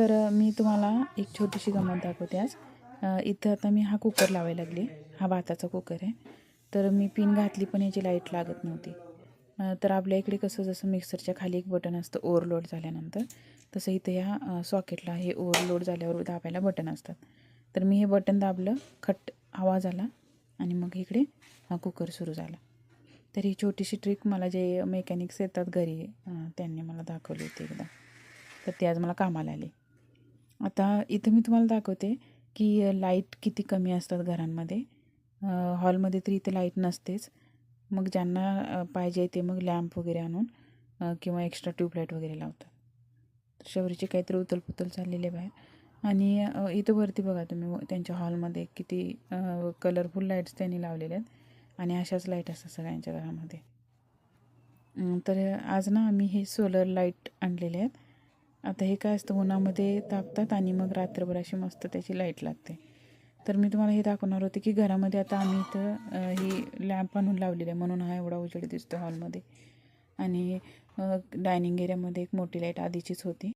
तर मी तुम्हाला एक छोटीशी गंमत दाखवते आज. इथं आता मी हा कुकर लावायला लागले. हा भाताचा कुकर आहे. तर मी पिन घातली पण याची लाइट लागत नव्हती. तर आपल्या इकडे कसं जसं मिक्सरच्या खाली एक बटन असतं ओव्हरलोड झाल्यानंतर तसं इथं ह्या सॉकेटला हे ओव्हरलोड झाल्यावर दाबायला बटन असतात. तर मी हे बटन दाबलं खट आवाज आला आणि मग इकडे हा कुकर सुरू झाला. तर ही छोटीशी ट्रिक मला जे मेकॅनिक्स येतात घरी त्यांनी मला दाखवली होती एकदा. तर ते आज मला कामाला आली. आता इथं मी तुम्हाला दाखवते की लाइट किती कमी असतात घरांमध्ये. हॉलमध्ये तर इथे लाइट नसतेच. मग ज्यांना पाहिजे ते मग लॅम्प वगैरे आणून किंवा एक्स्ट्रा ट्यूबलाईट वगैरे लावतात. तर काहीतरी उतलपुतल चाललेली आहे बाहेर. आणि इथं वरती बघा तुम्ही त्यांच्या हॉलमध्ये किती कलरफुल लाईट्स त्यांनी लावलेल्या आहेत. आणि अशाच लाइट असतात सगळ्यांच्या घरामध्ये. तर आज ना आम्ही हे सोलर लाइट आणलेले आहेत. आता हे काय असतं उन्हामध्ये तापतात आणि मग रात्रभर अशी मस्त त्याची लाइट लागते. तर मी तुम्हाला हे दाखवणार होते की घरामध्ये आता आम्ही इथं ही लॅम्प आणून लावलेली आहे म्हणून हा एवढा उजेड दिसतो हॉलमध्ये. आणि डायनिंग एरियामध्ये एक मोठी लाइट आधीचीच होती.